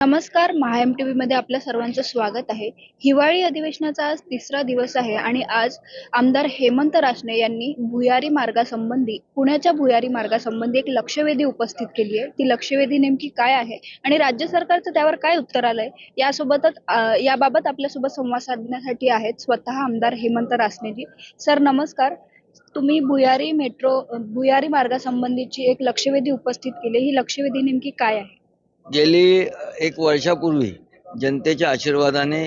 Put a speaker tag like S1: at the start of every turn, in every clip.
S1: नमस्कार महाएम टी व्हीमध्ये आपल्या सर्वांचं स्वागत आहे. हिवाळी अधिवेशनाचा आज तिसरा दिवस आहे आणि आज आमदार हेमंत रासने यांनी भुयारी मार्गासंबंधी पुण्याच्या भुयारी मार्गासंबंधी एक लक्षवेधी उपस्थित केली आहे. ती लक्षवेधी नेमकी काय आहे आणि राज्य सरकारचं त्यावर काय उत्तर आलंय यासोबतच याबाबत आपल्यासोबत संवाद साधण्यासाठी आहेत स्वतः आमदार हेमंत रासनेजी. सर नमस्कार. तुम्ही भुयारी मेट्रो भुयारी मार्गासंबंधीची एक लक्षवेधी उपस्थित केली. ही लक्षवेधी नेमकी काय आहे?
S2: गेली एक वर्षापूर्वी जनतेच्या आशीर्वादाने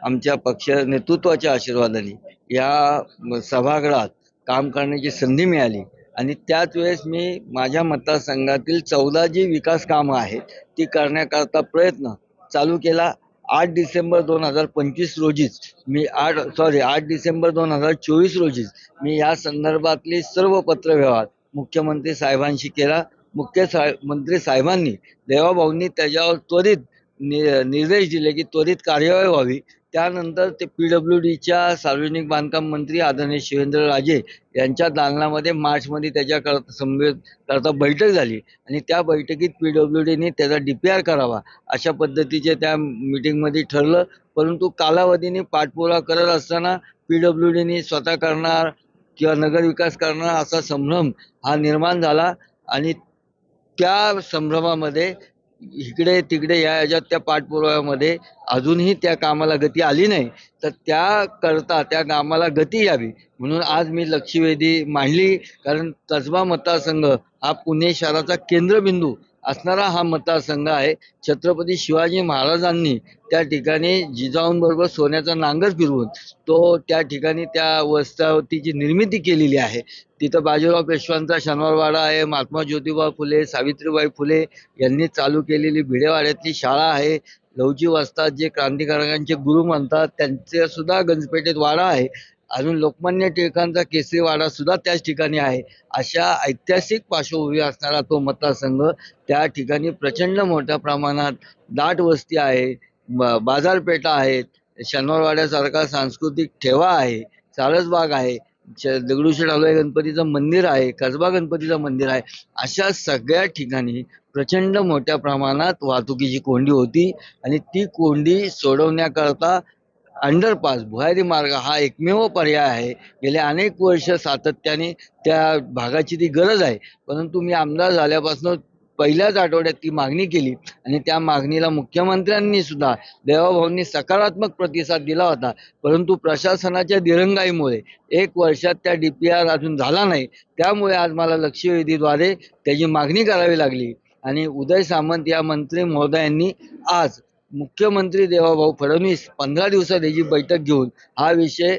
S2: आमच्या पक्ष नेतृत्वाच्या आशीर्वादाने या सभागृहात काम करण्याची संधी मिळाली. आणि त्याच वेळेस मी माझ्या मतदारसंघातील चौदा जी विकास कामं आहेत ती करण्याकरता प्रयत्न चालू केला. आठ डिसेंबर दोन हजार पंचवीस रोजीच मी आठ सॉरी आठ डिसेंबर दोन हजार चोवीस रोजीच मी या संदर्भातली सर्व पत्रव्यवहार मुख्यमंत्री साहेबांशी केला. मुख्य साहेब मंत्री साहेबांनी देवाभाऊंनी त्याच्यावर त्वरित नि निर्देश दिले की त्वरित कार्यवाही व्हावी. त्यानंतर ते पी डब्ल्यू डीच्या सार्वजनिक बांधकाम मंत्री आदरणीय शिवेंद्र राजे यांच्या दालनामध्ये मार्चमध्ये त्याच्याकरता संवेद करता बैठक झाली आणि त्या बैठकीत पी डब्ल्यू डीने त्याचा डी पी आर करावा अशा पद्धतीचे त्या मिटिंगमध्ये ठरलं. परंतु कालावधीने पाठपुरावा करत असताना पी डब्ल्यू डीने स्वतः करणार किंवा नगर विकास करणार असा संभ्रम हा निर्माण झाला आणि त्या संभ्रमामध्ये इकडे तिकडे या याच्यात त्या पाठपुराव्यामध्ये अजूनही त्या कामाला गती आली नाही तर त्याकरता त्या कामाला गती यावी. म्हणून आज मी लक्षवेधी मांडली कारण कसबा मतदारसंघ हा पुणे शहराचा केंद्रबिंदू असणारा हा मतदारसंघ आहे. छत्रपती शिवाजी महाराजांनी त्या ठिकाणी जिजाऊंबरोबर सोन्याचा नांगर फिरवून तो त्या ठिकाणी त्या वस्त्रावतीची निर्मिती केलेली आहे तिथं बाजीराव पेशवांचा शनिवारवाडा आहे महात्मा ज्योतिबा फुले सावित्रीबाई फुले यांनी चालू केलेली भिडेवाड्यातली शाळा आहे. लवची वस्ताद जे क्रांतिकारकांचे गुरु म्हणतात त्यांचे सुद्धा गंजपेठेत वाडा आहे. अजून लोकमान्य टिळकांचा केसरीवाडा सुद्धा त्याच ठिकाणी आहे. अशा ऐतिहासिक पार्श्वभूमी असणारा तो मतदारसंघ त्या ठिकाणी प्रचंड मोठ्या प्रमाणात दाट वस्ती आहे बाजारपेठा आहेत शनिवारवाड्यासारखा सांस्कृतिक ठेवा आहे सारसबाग आहे. श- दगडूशेठ हलवाई गणपतीचं मंदिर आहे कसबा गणपतीचं मंदिर आहे. अशा सगळ्या ठिकाणी प्रचंड मोठ्या प्रमाणात वाहतुकीची कोंडी होती आणि ती कोंडी सोडवण्याकरता अंडरपास भुयारी मार्ग हा एकमेव पर्याय आहे. गेले अनेक वर्ष सातत्याने त्या भागाची ती गरज आहे. परंतु मी आमदार झाल्यापासून पहिल्याच आठवड्यात ती मागणी केली आणि त्या मागणीला मुख्यमंत्र्यांनी सुद्धा देवाभाऊंनी सकारात्मक प्रतिसाद दिला होता. परंतु प्रशासनाच्या दिरंगाईमुळे एक वर्षात त्या डी पी आर अजून झाला नाही. त्यामुळे आज मला लक्षवेधीद्वारे त्याची मागणी करावी लागली. आणि उदय सामंत या मंत्री महोदयांनी आज मुख्यमंत्री देवाभाऊ फडणवीस पंधरा दिवसात याची बैठक घेऊन हा विषय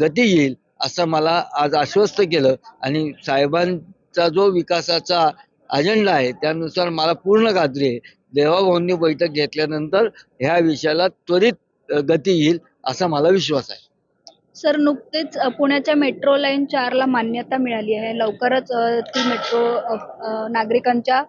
S2: गती येईल असं मला आज आश्वस्त केलं. आणि साहेबांचा जो विकासाचा अजेंडा आहे त्यानुसार मला पूर्ण खात्री आहे. देवाभाऊंनी बैठक घेतल्यानंतर ह्या विषयाला त्वरित गती येईल असा मला विश्वास आहे.
S1: सर नुकतेच पुण्याच्या मेट्रो लाईन चारला मान्यता मिळाली आहे. लवकरच ती मेट्रो नागरिकांच्या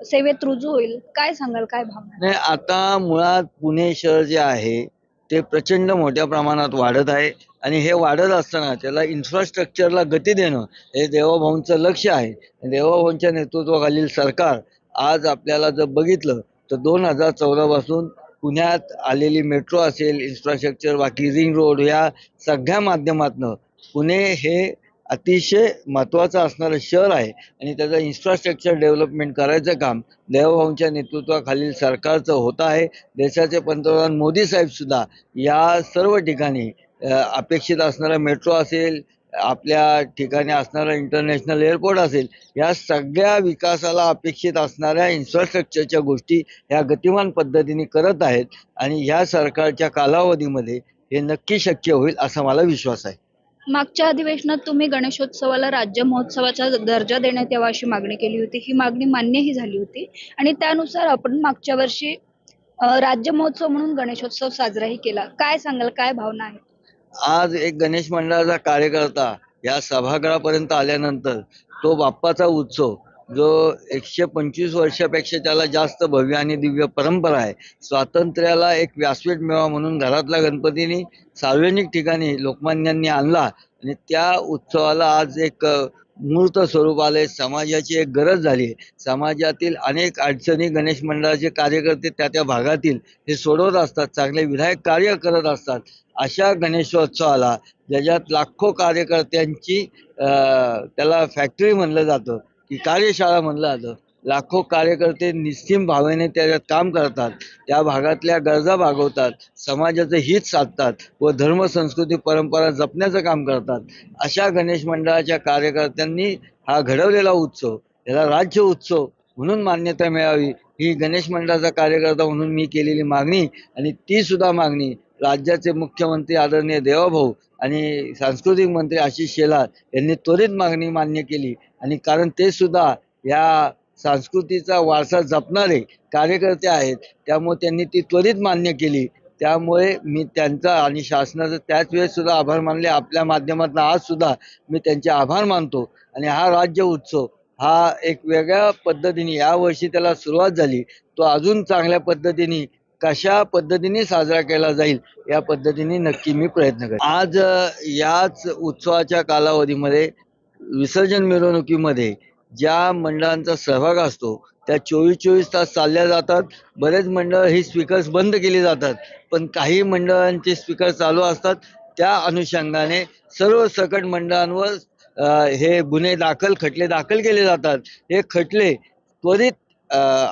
S1: सेवेत रुजू होईल. काय सांगाल? काय भावना?
S2: नाही आता मुळात पुणे शहर जे आहे ते प्रचंड मोठ्या प्रमाणात वाढत आहे आणि हे वाढत असताना त्याला इन्फ्रास्ट्रक्चरला गती देणं हे देवाभाऊंचं लक्ष आहे. देवाभाऊंच्या नेतृत्वाखालील सरकार आज आपल्याला जर बघितलं तर दोन हजार चौदा पासून पुण्यात आलेली मेट्रो असेल इन्फ्रास्ट्रक्चर बाकी रिंग रोड या सगळ्या माध्यमातनं पुणे हे अतिशय महत्त्वाचं असणारं शहर आहे आणि त्याचं इन्फ्रास्ट्रक्चर डेव्हलपमेंट करायचं काम देवभाऊंच्या नेतृत्वाखालील सरकारचं होत आहे. देशाचे पंतप्रधान मोदी साहेबसुद्धा या सर्व ठिकाणी अपेक्षित असणारा मेट्रो असेल आपल्या ठिकाणी असणारा इंटरनॅशनल एअरपोर्ट असेल या सगळ्या विकासाला अपेक्षित असणाऱ्या इन्फ्रास्ट्रक्चरच्या गोष्टी ह्या गतिमान पद्धतीने करत आहेत आणि ह्या सरकारच्या कालावधीमध्ये हे नक्की शक्य होईल असा मला विश्वास आहे.
S1: मागच्या अधिवेशनात तुम्ही गणेशोत्सवाला राज्य महोत्सवाचा दर्जा देण्यात यावा अशी मागणी केली होती. ही मागणी मान्यही झाली होती. आणि त्यानुसार आपण मागच्या वर्षी राज्य महोत्सव म्हणून गणेशोत्सव साजराही केला. काय सांगाल? काय भावना आहे
S2: आज एक गणेश मंडळाचा कार्यकर्ता या सभागृहापर्यंत आल्यानंतर तो बाप्पाचा उत्सव जो एकशे पंचवीस वर्षापेक्षा त्याला जास्त भव्य आणि दिव्य परंपरा आहे. स्वातंत्र्याला एक व्यासपीठ मिळावा म्हणून घरातल्या गणपतीने सार्वजनिक ठिकाणी लोकमान्यांनी आणला आणि त्या उत्सवाला आज एक मूर्त स्वरूप आले समाजाची एक गरज झाली समाजातील अनेक अडचणी गणेश मंडळाचे कार्यकर्ते त्या त्या भागातील हे सोडवत असतात. चांगले विधायक कार्य करत असतात. अशा गणेशोत्सवाला ज्याच्यात लाखो कार्यकर्त्यांची त्याला फॅक्टरी म्हणलं जातं. की कार्यशाळा म्हणलं जातं. लाखो कार्यकर्ते निस्सीम भावेने त्याच्यात काम करतात. त्या भागातल्या गरजा भागवतात. समाजाचं हित साधतात व धर्म संस्कृती परंपरा जपण्याचं काम करतात. अशा गणेश मंडळाच्या कार्यकर्त्यांनी हा घडवलेला उत्सव याला राज्य उत्सव म्हणून मान्यता मिळावी. ही गणेश मंडळाचा कार्यकर्ता म्हणून मी केलेली मागणी आणि ती सुद्धा मागणी राज्याचे मुख्यमंत्री आदरणीय देवाभाऊ आणि सांस्कृतिक मंत्री आशिष शेलार यांनी त्वरित मागणी मान्य केली. आणि कारण ते सुद्धा या संस्कृतीचा वारसा जपणारे कार्यकर्ते आहेत. त्यामुळे त्यांनी ती त्वरित मान्य केली. त्यामुळे मी त्यांचा आणि शासनाचा त्याच वेळेस सुद्धा आभार मानले. आपल्या माध्यमातून आज सुद्धा मी त्यांचे आभार मानतो. आणि हा राज्य उत्सव हा एक वेगळ्या पद्धतीने यावर्षी त्याला सुरुवात झाली. तो अजून चांगल्या पद्धतीने कशा पद्धतीने साजरा केला जाईल या पद्धतीने नक्की मी प्रयत्न करेन. आज याच उत्सवाच्या कालावधीमध्ये विसर्जन मिरवणुकीमध्ये ज्या मंडळांचा सहभाग असतो त्या चोवीस चोवीस तास चालल्या जातात. बरेच मंडळ ही स्पीकर्स बंद केली जातात. पण काही मंडळांचे स्पीकर चालू असतात. त्या अनुषंगाने सर्व सकट मंडळांवर हे गुन्हे दाखल खटले दाखल केले जातात. हे खटले त्वरित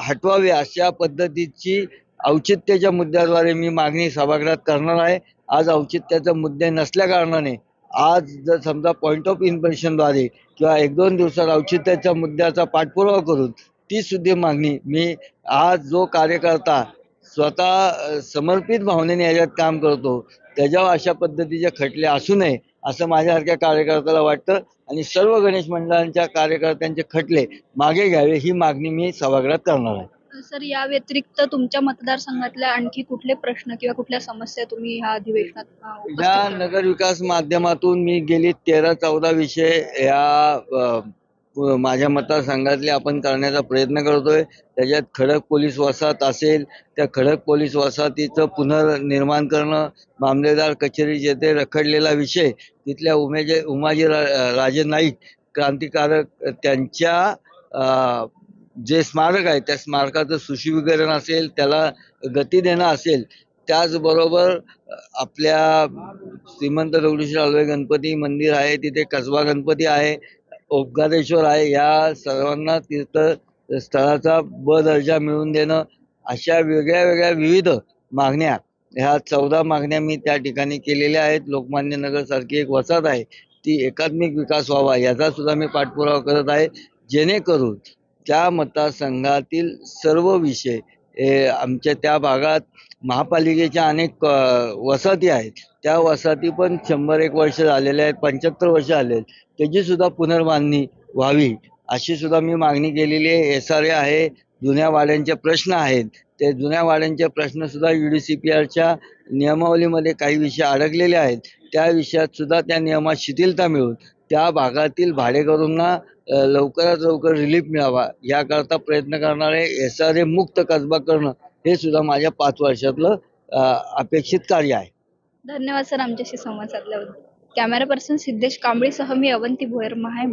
S2: हटवावे अशा पद्धतीची औचित्याच्या मुद्द्याद्वारे मी मागणी सभागृहात करणार आहे. आज औचित्याचे मुद्दे नसल्या कारणाने आज जर समजा पॉईंट ऑफ इन्फॉर्मेशनद्वारे किंवा एक दोन दिवसात औचित्याच्या मुद्द्याचा पाठपुरावा करून ती सुद्धा मागणी मी आज जो कार्यकर्ता स्वतः समर्पित भावनेने याच्यात काम करतो त्याच्यावर अशा पद्धतीचे खटले असू नये असं माझ्यासारख्या कार्यकर्त्याला वाटतं. आणि सर्व गणेश मंडळांच्या कार्यकर्त्यांचे खटले मागे घ्यावे ही मागणी मी सभागृहात करणार आहे.
S1: सर या व्यतिरिक्त तुमच्या मतदारसंघातल्या आणखी कुठले प्रश्न किंवा कुठल्या समस्या तुम्ही ह्या अधिवेशनात अ, उपस्थित
S2: या
S1: करणार?
S2: नगर विकास माध्यमातून मी गेली तेरा चौदा विषय या अ, प- माझ्या मतदारसंघातले आपण करण्याचा प्रयत्न करतोय त्याच्यात खडक पोलीस वसाहत असेल त्या खडक पोलीस वसाहतीचं पुनर्निर्माण करणं मामलेदार कचेरी जेथे रखडलेला विषय तिथल्या उमेजे उमाजी रा, राजे नाईक क्रांतिकारक त्यांच्या अ, जे स्मारक आहे त्या स्मारकाचं सुशोभीकरण असेल त्याला गती देणं असेल त्याचबरोबर आपल्या श्रीमंत दगडूशेठ हलवाई गणपती मंदिर आहे तिथे कसबा गणपती आहे ओंकारेश्वर आहे या सर्वांना तीर्थ स्थळाचा ब दर्जा मिळवून देणं अशा वेगळ्या वेगळ्या विविध मागण्या ह्या चौदा मागण्या मी त्या ठिकाणी केलेल्या आहेत. लोकमान्य नगरसारखी एक वसाहत आहे ती एकात्मिक विकास व्हावा याचा सुद्धा मी पाठपुरावा करत आहे जेणेकरून त्या मतदारसंघातील सर्व विषय हे आमच्या त्या भागात महापालिकेच्या अनेक वसाहती आहेत. त्या वसाहती पण शंभर एक वर्ष झालेल्या आहेत पंच्याहत्तर वर्ष आले आहेत. त्याची सुद्धा पुनर्बांधणी व्हावी अशी सुद्धा मी मागणी केलेली आहे. एस आर ए आहे जुन्या वाड्यांचे प्रश्न आहेत. ते जुन्या वाड्यांचे प्रश्न सुद्धा आरच्या नियमावलीमध्ये काही विषय अडकलेले आहेत. त्या विषयात सुद्धा त्या नियमात शिथिलता मिळून त्या भागातील भाडेकरूंना लवकरात लवकर रिलीफ मिळावा याकरता प्रयत्न करणारे एस आर ए मुक्त कसबा करणं हे सुद्धा माझ्या पाच वर्षातलं अपेक्षित कार्य आहे.
S1: धन्यवाद सर आमच्याशी संवाद साधल्याबद्दल. कॅमेरा पर्सन सिद्धेश कांबळीसह मी अवंती भोयर महा एम